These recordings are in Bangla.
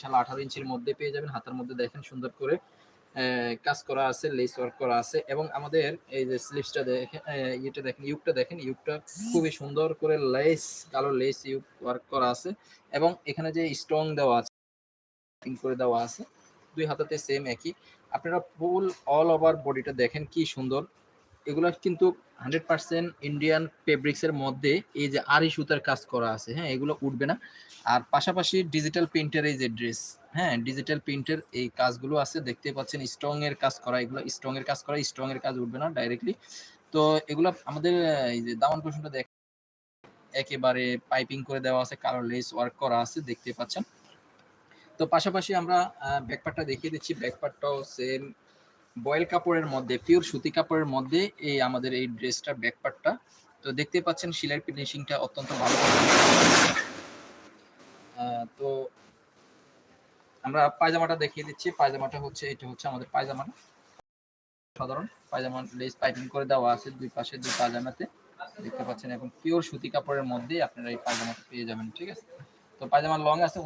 ইনশাল্লাহ আঠারো ইঞ্চির মধ্যে পেয়ে যাবেন। হাতের মধ্যে দেখেন সুন্দর করে কাজ করা আছে লেস ওয়ার্ক করা আছে এবং আমাদের এই যে স্লিপসটা দেখেন ইয়েটা দেখেন, ইউকটা দেখেন, ইউকটা খুবই সুন্দর করে লেস কালো লেস ইউক ওয়ার্ক করা আছে এবং এখানে যে স্ট্রং দেওয়া আছে করে দেওয়া আছে, দুই হাতাতে সেম একই। আপনারা ফুল অল ওভার বডিটা দেখেন কি সুন্দর। এগুলো কিন্তু হান্ড্রেড পার্সেন্ট ইন্ডিয়ান ফেব্রিক্সের মধ্যে এই যে আরি সুতার কাজ করা আছে হ্যাঁ এগুলো উঠবে না। আর পাশাপাশি ডিজিটাল প্রিন্টের এই যে ড্রেস হ্যাঁ ডিজিটাল প্রিন্টের এই কাজগুলো আছে দেখতে পাচ্ছেন স্ট্রং এর কাজ করা, এগুলো স্ট্রং এর কাজ করা স্ট্রং এর কাজ উঠবে না ডাইরেক্টলি তো এগুলো আমাদের, এই যে দামান কুশনটা দেখ, একেবারে পাইপিং করে দেওয়া আছে কালার লেস ওয়ার্ক করা আছে, দেখতে পাচ্ছেন। তো পাশাপাশি আমরা ব্যাকপার্টটা দেখিয়ে দিচ্ছি। ব্যাকপার্টটাও সেম বয়েল কাপড়ের মধ্যে পিওর সুতি কাপড়ের মধ্যে এই আমাদের এই ড্রেসটার ব্যাকপার্টটা তো দেখতে পাচ্ছেন সিলাই ফিনিশিংটা অত্যন্ত ভালো। তো আমরা পায়জামাটা দেখিয়ে দিচ্ছি। পায়জামাটা হচ্ছে, এটা হচ্ছে আমাদের পায়জামাটা সাধারণ পায়জামা লেস পাইপিং করে দেওয়া আছে দুই পাশে, দুই পায়জামাতে। দেখতে পাচ্ছেন, এখন পিওর সুতি কাপড়ের মধ্যে আপনারা এই পায়জামাটা পেয়ে যাবেন, ঠিক আছে? তো পায়জামার লং আছে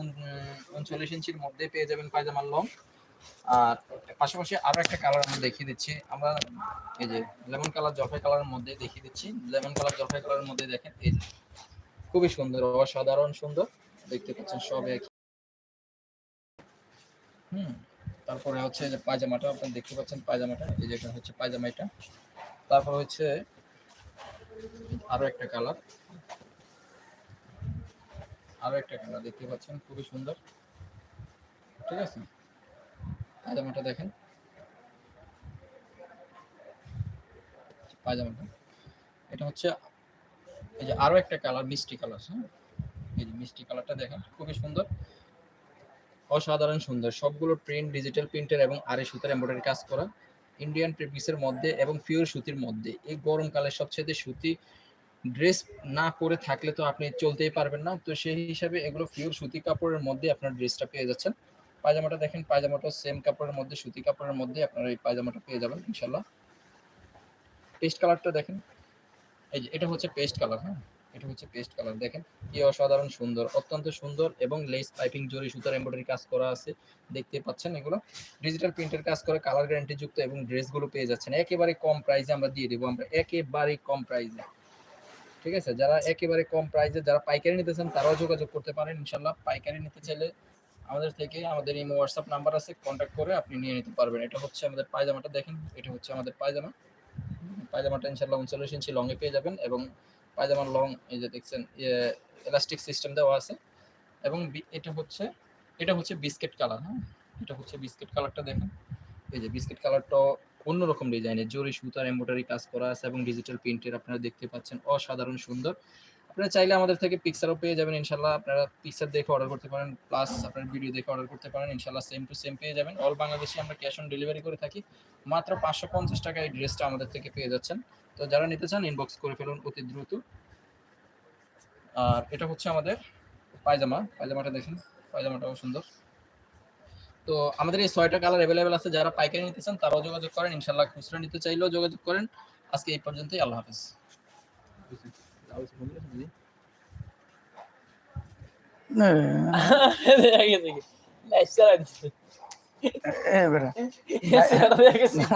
উনচল্লিশ ইঞ্চির মধ্যে পেয়ে যাবেন পায়জামার লং আর পাশাপাশি আরও একটা কালার আমরা দেখিয়ে দিচ্ছি। আমরা এই যে লেমন কালার জলপাই কালারের মধ্যে দেখিয়ে দিচ্ছি। লেমন কালার জলপাই কালারের মধ্যে দেখেন, এই যে খুবই সুন্দর, অসাধারণ সুন্দর। দেখতে পাচ্ছেন সব একই। হুম, তারপরে হচ্ছে যে পায়জামাটা আপনি দেখতে পাচ্ছেন, পায়জামাটা, এই যেটা হচ্ছে পায়জামা এটা। তারপর হচ্ছে আরও একটা কালার আরও একটা কালার দেখতে পাচ্ছেন, খুবই সুন্দর। ঠিক আছে? পায়জামাটা দেখেন। পায়জামাটা। এটা হচ্ছে, এই যে আরও একটা কালার, মিষ্টি কালার হ্যাঁ? এই যে মিষ্টি কালারটা দেখেন, খুবই সুন্দর। অসাধারণ সুন্দর। সবগুলো প্রিন্ট ডিজিটাল প্রিন্টের এবং আড়াই সুতার এমব্রয়ডারি কাজ করা। ইন্ডিয়ান প্রিপিসের মধ্যে এবং পিওর সুতির মধ্যে। এই গরমকালে সবচেয়ে সুতি ড্রেস না করে থাকলে তো আপনি চলতেই পারবেন না। তো সেই হিসাবে এগুলো পিওর সুতি কাপড়ের মধ্যে আপনার ড্রেসটা পেয়ে যাচ্ছেন। পায়জামাটা দেখেন, পায়জামাটা সেম কাপড়ের মধ্যে, সুতি কাপড়ের মধ্যে আপনারা এই পায়জামাটা পেয়ে যাবেন ইনশাল্লাহ পেস্ট কালারটা দেখেন, এই যে এটা হচ্ছে পেস্ট কালার হ্যাঁ? এটা হচ্ছে পেস্ট কালার, দেখেন কি অসাধারণ সুন্দর, অত্যন্ত সুন্দর এবং লেস পাইপিং জরি সুতার এমব্রয়ডারি কাজ করা আছে, দেখতে পাচ্ছেন এগুলো। ডিজিটাল প্রিন্টের কাজ করে কালার গ্যারান্টি যুক্ত এবং ড্রেসগুলো পেয়ে যাচ্ছেন, একেবারে কম প্রাইসে আমরা দিয়ে দেবো, আমরা একেবারে কম প্রাইসে ঠিক আছে? যারা একেবারে কম প্রাইসে যারা পাইকারি নিতে চান, তারাও যোগাযোগ করতে পারেন ইনশাল্লাহ পাইকারি নিতে চাইলে আমাদের থেকে আমাদের ইমো হোয়াটসঅ্যাপ নাম্বার আছে কন্ট্যাক্ট করে আপনি নিয়ে নিতে পারবেন। এটা হচ্ছে আমাদের পায়জামাটা দেখেন, এটা হচ্ছে আমাদের পায়জামা। পায়জামাটা ইনশাল্লাহ উনচল্লিশ ইঞ্চি লংয়ে পেয়ে যাবেন এবং পায়জামার লং এই যে দেখছেন এলাস্টিক সিস্টেম দেওয়া আছে। এবং এটা হচ্ছে এটা হচ্ছে বিস্কিট কালার হ্যাঁ? এটা হচ্ছে বিস্কিট কালারটা দেখেন। এই যে বিস্কিট কালারটা অন্যরকম ডিজাইনের জরি সুতার এমব্রয়ডারি কাজ করা আছে এবং ডিজিটাল প্রিন্টের আপনারা দেখতে পাচ্ছেন, অসাধারণ সুন্দর। আপনারা চাইলে আমাদের থেকে পিকচারও পেয়ে যাবেন ইনশাল্লাহ আপনারা পিকচার দেখে অর্ডার করতে পারেন প্লাস আপনার ভিডিও দেখে অর্ডার করতে পারেন ইনশাল্লাহ সেম টু সেম পেয়ে যাবেন। অল বাংলাদেশে আমরা ক্যাশ অন ডেলিভারি করে থাকি। মাত্র পাঁচশো পঞ্চাশ টাকা এই ড্রেসটা আমাদের থেকে পেয়ে যাচ্ছেন। তো যারা নিতে চান ইনবক্স করে ফেলুন অতি দ্রুত। আর এটা হচ্ছে আমাদের পায়জামা। পায়জামাটা দেখেন, পায়জামাটাও সুন্দর। তো আমাদের এই ছয়টা কালার অ্যাভেলেবেল আছে। যারা পাইকারি নিতে চান, তারাও যোগাযোগ করেন। ইনশাল্লাহ খুচরা নিতে চাইলেও যোগাযোগ করেন। আজকে এই পর্যন্তই। আল্লাহ হাফেজ। দেখে